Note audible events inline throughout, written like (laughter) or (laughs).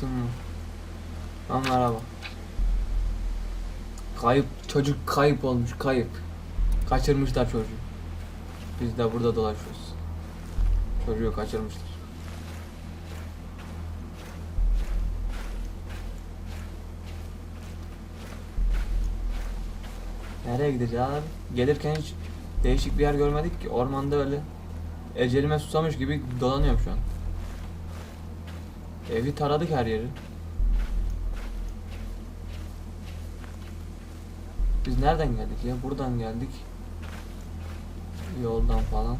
Mi? Ha, merhaba. Kayıp çocuk kayıp olmuş kayıp. Kaçırmışlar çocuğu. Biz de burada dolaşıyoruz. Çocuğu kaçırmışlar. Nereye gideceğiz abi? Gelirken hiç değişik bir yer görmedik ki. Ormanda öyle ecelime susamış gibi dolanıyorum şu an. Evi taradık her yeri. Biz nereden geldik ya? Buradan geldik. Yoldan falan.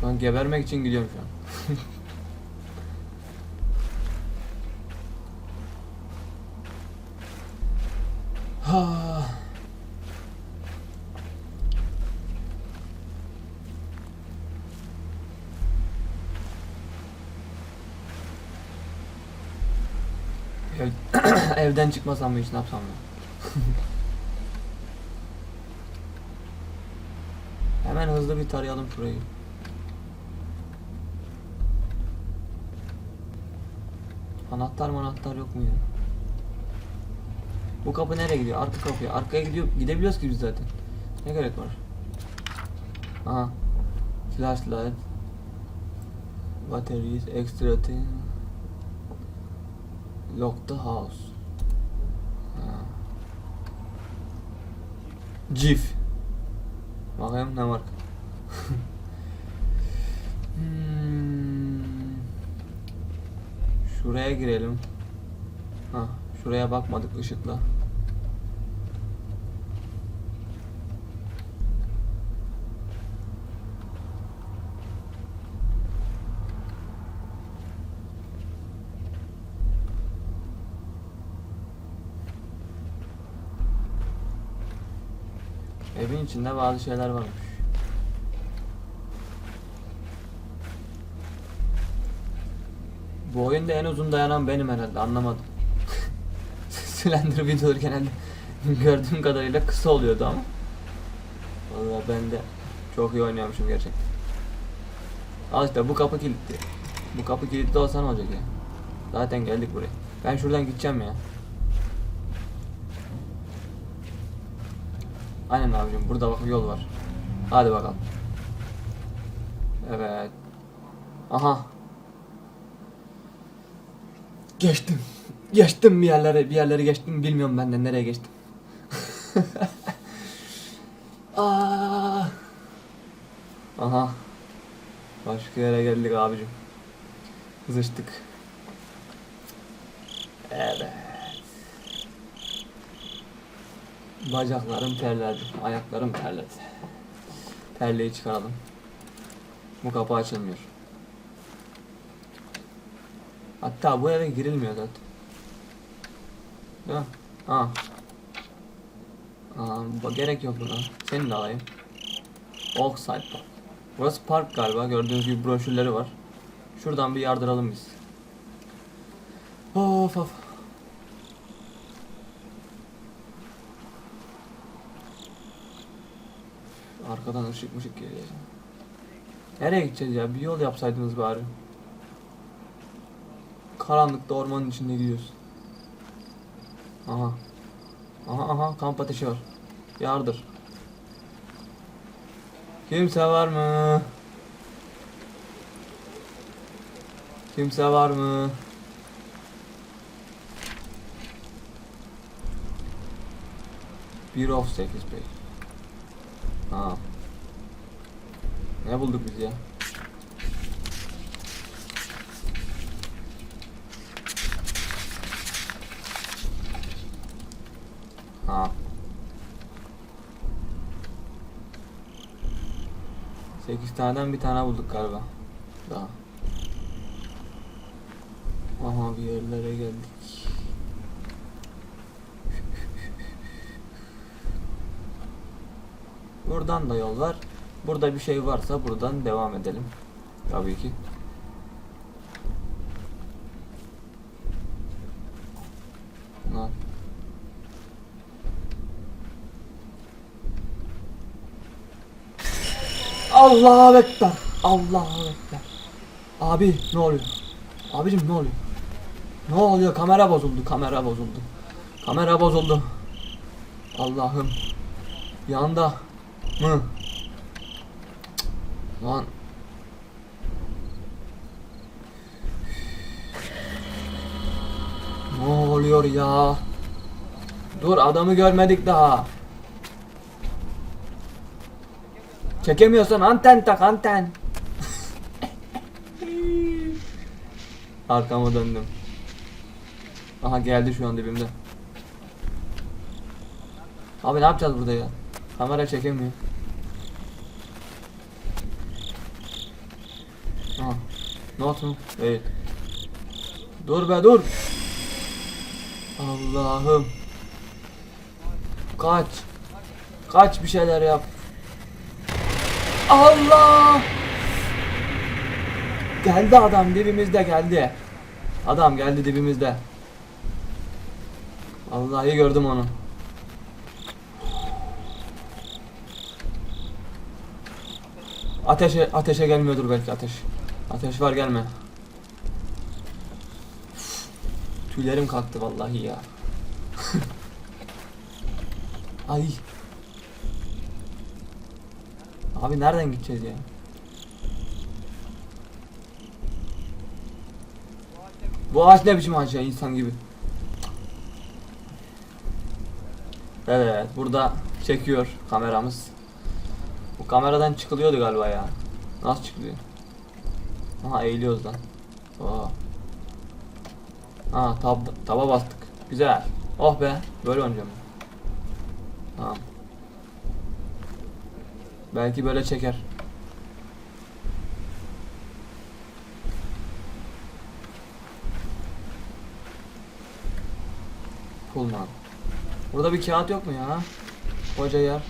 Şu an gebermek için gidiyorum şu an. (laughs) evden çıkmasam mı hiç ne yapsam ya? (laughs) Hemen hızlı bir tarayalım şurayı. Anahtar mı anahtar yok mu ya? Bu kapı nereye gidiyor? Arka kapıya. Arkaya gidiyor. Gidebiliyoruz ki biz zaten. Ne gerek var? Aha. Flashlight. Batteries. Extra thing. Lock the house. Cif. Bakayım ne var? Hmm. Şuraya girelim. Ha, şuraya bakmadık ışıkla. İçinde bazı şeyler varmış. Bu oyunda en uzun dayanan benim herhalde anlamadım. (laughs) Slender videoları genelde gördüğüm kadarıyla kısa oluyordu ama. Vallahi ben de çok iyi oynuyormuşum gerçekten. Al işte bu kapı kilitli. Bu kapı kilitli olsa ne olacak ya? Zaten geldik buraya. Ben şuradan gideceğim ya. Aynen abicim burada bak yol var. Hadi bakalım. Evet. Aha. Geçtim. Geçtim bir yerlere, bir yerleri geçtim. Bilmiyorum ben de nereye geçtim. Aa. (laughs) Aha. Başka yere geldik abicim. Kızıştık. Evet. Bacaklarım terledi. Ayaklarım terledi. Terliği çıkaralım. Bu kapı açılmıyor. Hatta bu eve girilmiyor zaten. Ya. Ha. Aa, gerek yok buna. Seni de alayım. Oakside Park. Burası park galiba. Gördüğünüz gibi broşürleri var. Şuradan bir yardıralım biz. Of of. Arkadan ışık mışık geliyor. Nereye gideceğiz ya? Bir yol yapsaydınız bari. Karanlıkta ormanın içinde gidiyoruz. Aha. Aha aha kamp ateşi var. Yardır. Kimse var mı? Kimse var mı? Bir of 8 bey. Ha. Ne bulduk biz ya? Ha. 8 taneden bir tane bulduk galiba. Daha. Aha bir yerlere geldik. Buradan da yol var. Burada bir şey varsa buradan devam edelim. Tabii ki. Lan. Allahu Ekber. Allahu Ekber. Abi ne oluyor? Abicim ne oluyor? Ne oluyor? Kamera bozuldu. Kamera bozuldu. Kamera bozuldu. Allah'ım. Yanda mı? Lan. Ne oluyor ya? Dur adamı görmedik daha. Çekemiyorsan anten tak anten. (laughs) Arkama döndüm. Aha geldi şu an dibimde. Abi ne yapacağız burada ya? Kamera çekemiyor. Not mu? Evet. Dur be dur. Allah'ım. Kaç. Kaç bir şeyler yap. Allah. Geldi adam dibimizde geldi. Adam geldi dibimizde. Vallahi gördüm onu. Ateşe ateşe gelmiyordur belki ateş. Ateş var gelme. Tüylerim kalktı vallahi ya. (laughs) Ay. Abi nereden gideceğiz ya? Bu ağaç ne biçim ağaç ya insan gibi. Evet burada çekiyor kameramız. Bu kameradan çıkılıyordu galiba ya. Nasıl çıkılıyor? Aha eğiliyoruz lan. Oo. Ha tab taba bastık. Güzel. Oh be. Böyle oynayacağım. Tamam. Belki böyle çeker. Pullman. Burada bir kağıt yok mu ya? Koca yer.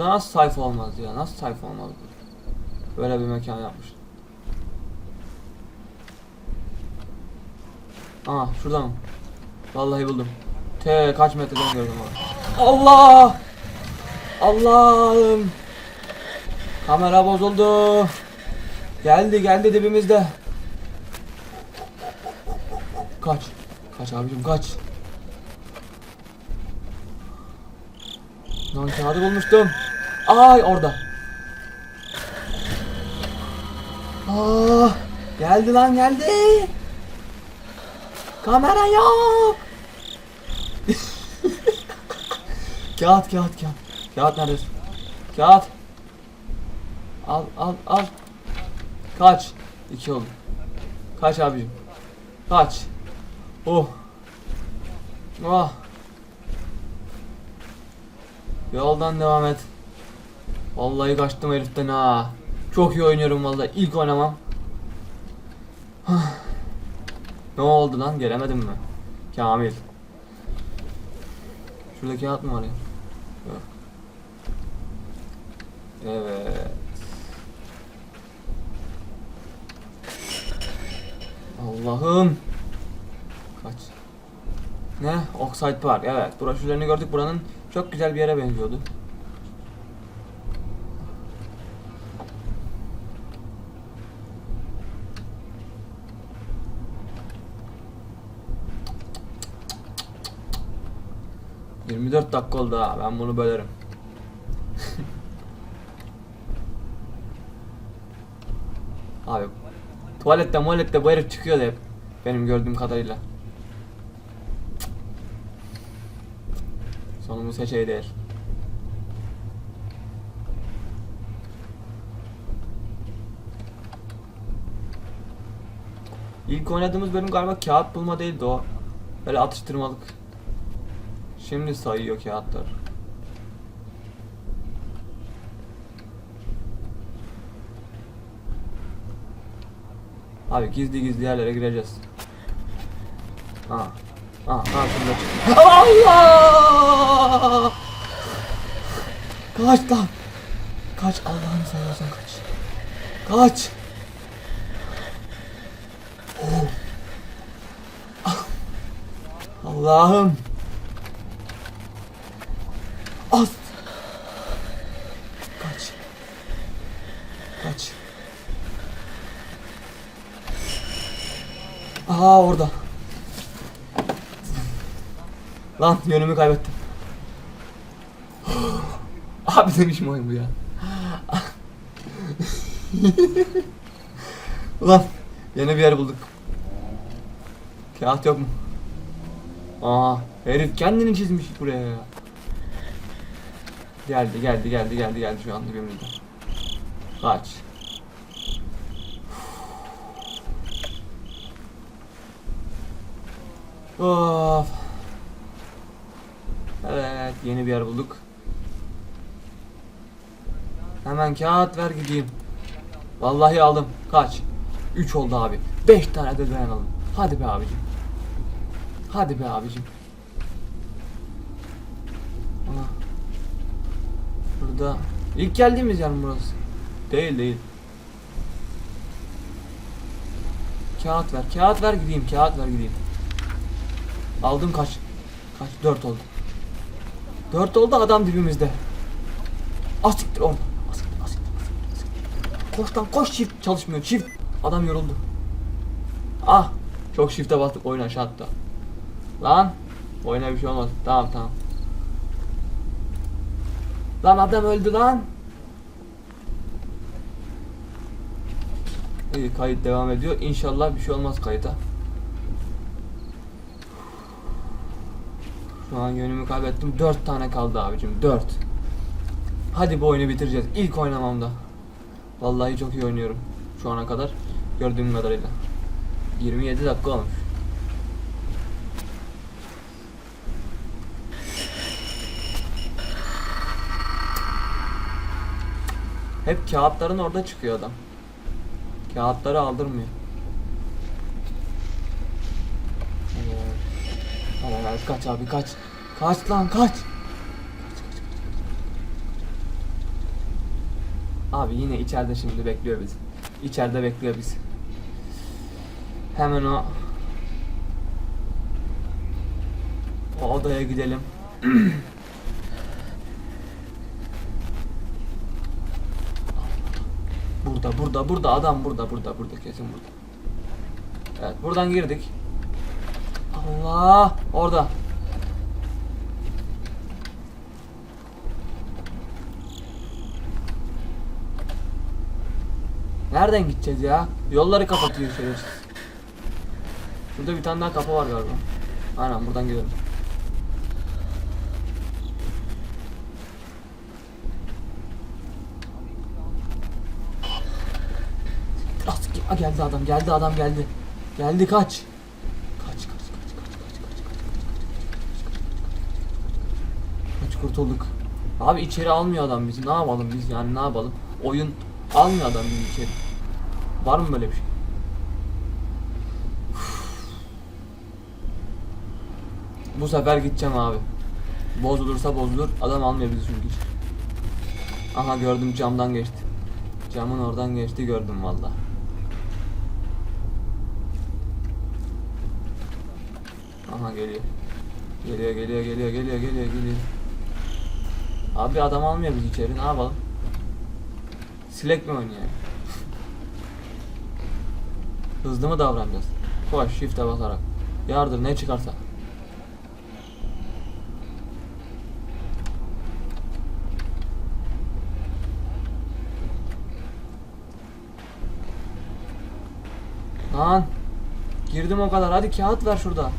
Burada nasıl sayfa olmaz ya? Nasıl sayfa olmaz bu? Böyle bir mekan yapmış. Aa şurada mı? Vallahi buldum. Te kaç metreden gördüm onu. Allah! Allah'ım! Kamera bozuldu. Geldi geldi dibimizde. Kaç. Kaç abicim kaç. Lan kağıdı bulmuştum. Ay orada. Aa, geldi lan geldi. Kamera yok. (laughs) kağıt kağıt kağıt. Kağıt neredesin? Kağıt. Al al al. Kaç. İki oldu. Kaç abicim. Kaç. Oh. Oh. Yoldan devam et. Vallahi kaçtım heriften ha. Çok iyi oynuyorum vallahi. İlk oynamam. (sighs) ne oldu lan? Gelemedim mi? Kamil. Şurada kağıt mı var ya? Evet. Allah'ım. Kaç. Ne? Oxide Park. Evet. Broşürlerini gördük. Buranın çok güzel bir yere benziyordu. ...24 dakika oldu ha. Ben bunu bölerim. Abi... ...tuvalette muvalette bu herif çıkıyordu hep. Benim gördüğüm kadarıyla. Sonumuz hiç iyi değil. İlk oynadığımız bölüm galiba kağıt bulma değildi o. Böyle atıştırmalık. Şimdi sayıyor kağıtlar. Abi gizli gizli yerlere gireceğiz. Ha. Ha, ha şurada çık- Allah! Kaç lan! Kaç Allah'ını seversen kaç. Kaç! Oh. Allah'ım. As. Kaç. Kaç. Aha orada. Lan yönümü kaybettim. (gasps) Abi demişim oyun bu ya. (laughs) Ulan yeni bir yer bulduk. Kağıt yok mu? Aa herif kendini çizmiş buraya ya. Geldi geldi geldi geldi geldi şu anda dibimizde. Kaç. Of. Evet yeni bir yer bulduk. Hemen kağıt ver gideyim. Vallahi aldım. Kaç? 3 oldu abi. 5 tane de dayanalım. Hadi be abicim. Hadi be abicim. Burada. İlk geldiğimiz yer mi burası? Değil değil. Kağıt ver. Kağıt ver gideyim. Kağıt ver gideyim. Aldım kaç? Kaç? 4 oldu. 4 oldu adam dibimizde. Asiktir oğlum. Asiktir, asiktir, asiktir, asiktir. Koş lan koş çift çalışmıyor çift. Adam yoruldu. Ah çok shift'e bastık oyun aşağı attı. Lan oyuna bir şey olmaz. Tamam tamam. Lan adam öldü lan. İyi kayıt devam ediyor. İnşallah bir şey olmaz kayıta. Şu an yönümü kaybettim. 4 tane kaldı abicim. 4. Hadi bu oyunu bitireceğiz. İlk oynamamda. Vallahi çok iyi oynuyorum. Şu ana kadar. Gördüğüm kadarıyla. 27 dakika olmuş. Hep kağıtların orada çıkıyor adam. Kağıtları aldırmıyor. Evet. Hadi hadi kaç abi kaç. Kaç lan kaç. Abi yine içeride şimdi bekliyor bizi. İçeride bekliyor bizi. Hemen o o odaya gidelim. (clears throat) burada, burada, burada adam burada, burada, burada kesin burada. Evet, buradan girdik. Allah, orada. Nereden gideceğiz ya? Yolları kapatıyor şerefsiz. Burada bir tane daha kapı var galiba. Aynen buradan gidelim. Aa, geldi adam, geldi adam geldi. Geldi kaç. Kaç kaç kaç kaç kaç kaç kaç kaç kaç kaç kurtulduk. Abi içeri almıyor adam bizi. Ne yapalım biz yani ne yapalım? Oyun almıyor adam bizi içeri. Var mı böyle bir şey? Bu sefer gideceğim abi. Bozulursa bozulur. Adam almıyor bizi çünkü. Aha gördüm camdan geçti. Camın oradan geçti gördüm valla. Aha geliyor. Geliyor geliyor geliyor geliyor geliyor geliyor. Abi adam almıyor bizi içeri ne yapalım? Silek mi oynuyor? (laughs) Hızlı mı davranacağız? Koş shift'e basarak. Yardır ne çıkarsa. Lan girdim o kadar hadi kağıt ver şurada.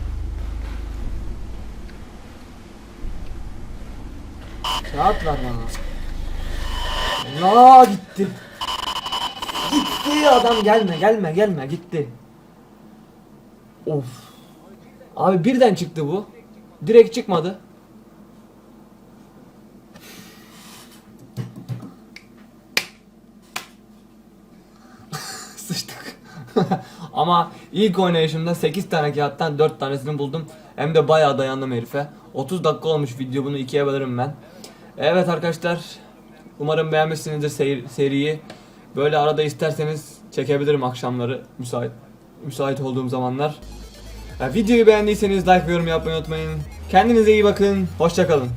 Kağıt ver bana. Ya gitti. Gitti adam gelme gelme gelme gitti. Of. Abi birden çıktı bu. Direkt çıkmadı. (laughs) Sıçtık. (laughs) Ama ilk oynayışımda 8 tane kağıttan 4 tanesini buldum. Hem de bayağı dayandım herife. 30 dakika olmuş video bunu ikiye bölerim ben. Evet arkadaşlar. Umarım beğenmişsinizdir seri- seriyi. Böyle arada isterseniz çekebilirim akşamları müsait müsait olduğum zamanlar. Ya videoyu beğendiyseniz like ve yorum yapmayı unutmayın. Kendinize iyi bakın. Hoşçakalın.